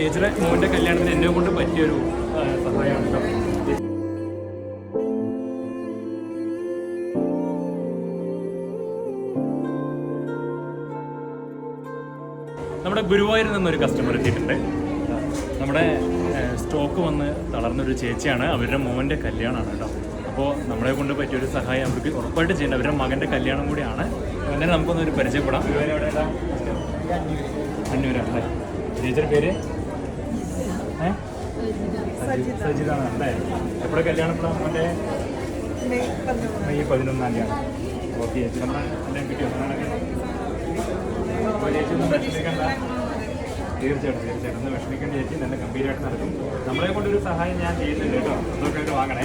ചേച്ചിയുടെ മോന്റെ കല്യാണത്തിന് എന്നെ കൊണ്ട് പറ്റിയൊരു സഹായമാണ് നമ്മുടെ ഗുരുവായൂരിൽ നിന്നൊരു കസ്റ്റമർ എത്തിയിട്ടുണ്ട്. നമ്മുടെ സ്റ്റോക്ക് വന്ന് തളർന്നൊരു ചേച്ചിയാണ്. അവരുടെ മോന്റെ കല്യാണമാണ് കേട്ടോ. അപ്പോൾ നമ്മളെ കൊണ്ട് പറ്റിയൊരു സഹായം അവർക്ക് ഉറപ്പായിട്ട് ചെയ്യേണ്ട. അവരുടെ മകന്റെ കല്യാണം കൂടിയാണ്. അങ്ങനെ നമുക്കൊന്നൊരു പരിചയപ്പെടാം. എവിടെയാ ചേച്ചിയുടെ പേര്? സജിതാണ് അല്ലേ? എപ്പോഴാണ് കല്യാണം മറ്റേ? മെയ് പതിനൊന്നാം തീയതി ഓക്കെ ചേച്ചി നമ്മളെ എല്ലാം കിട്ടിയോ അപ്പോൾ ചേച്ചി ഒന്നും വിഷമിക്കണ്ട. തീർച്ചയായിട്ടും തീർച്ചയായിട്ടും. ഒന്ന് വിഷമിക്കേണ്ട ചേച്ചി നല്ല ഗംഭീരമായിട്ട് നടക്കും. നമ്മളെ കൊണ്ടൊരു സഹായം ഞാൻ ചെയ്യുന്നുണ്ട് കേട്ടോ. അതൊക്കെ വാങ്ങണേ.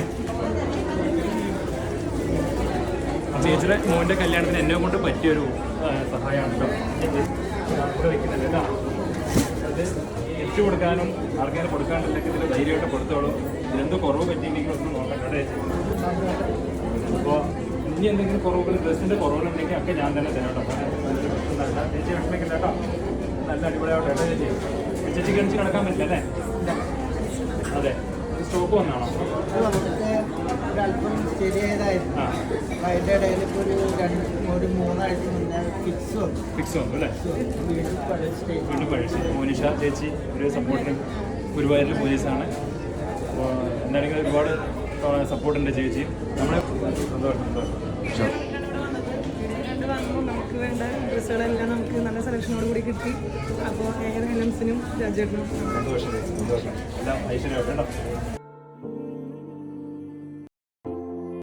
ചേച്ചിയുടെ മോന്റെ കല്യാണത്തിന് എന്നെ കൊണ്ട് പറ്റിയൊരു സഹായമാണ് കേട്ടോ. വെക്കുന്നുണ്ട് കേട്ടോ. അത് ഗിഫ്റ്റ് കൊടുക്കാനും ആൾക്കാർ കൊടുക്കാണ്ടില്ലെങ്കിൽ ഇതിൽ ധൈര്യമായിട്ട് കൊടുത്തോളൂ. ഇതിനെന്തോ കുറവ് പറ്റിയെങ്കിൽ ഒന്ന് നോക്കട്ടെ അപ്പോൾ ഇനി എന്തെങ്കിലും കുറവുകൾ ഡ്രസ്സിന്റെ കുറവുകളുണ്ടെങ്കിൽ ഒക്കെ ഞാൻ തന്നെ തരാം കേട്ടോ. ചേച്ചി വിഷമിക്കില്ല കേട്ടോ. നല്ല അടിപൊളിയാവട്ടെ കേട്ടോ ചേച്ചി. ചേച്ചി കഴിച്ച് കിടക്കാൻ പറ്റില്ല അല്ലേ? അതെ. സ്റ്റോക്ക് വന്നാണോ? ഒരല്പം ശരിയായതായിരുന്നു അതിന്റെ ഇടയിൽ ഇപ്പോൾ ഒരു രണ്ട് ഒരു മൂന്നാഴ്ച മുന്നേ ഫിക്സ് വന്നു. ഫിക്സ് വന്നു അല്ലേ? വീണ്ടും പഴിച്ചു മോനിഷ ചേച്ചി ഒരു സപ്പോർട്ടിനും ഗുരുവായൂരിൽ പോലീസാണ്. അപ്പോൾ എന്താണെങ്കിൽ ഒരുപാട് സപ്പോർട്ടുണ്ട് ചേച്ചി. നമ്മളെ സന്തോഷം സന്തോഷം രണ്ട് വാങ്ങുമ്പോൾ നമുക്ക് വേണ്ട ഡ്രസ്സുകളെല്ലാം നമുക്ക് നല്ല സെലക്ഷനോട് കൂടി കിട്ടി. അപ്പോൾ എയർ ഹെലൻസിനും രാജേട്ടനും. സന്തോഷം സന്തോഷം. എല്ലാം ഐശ്വര്യമായിട്ട്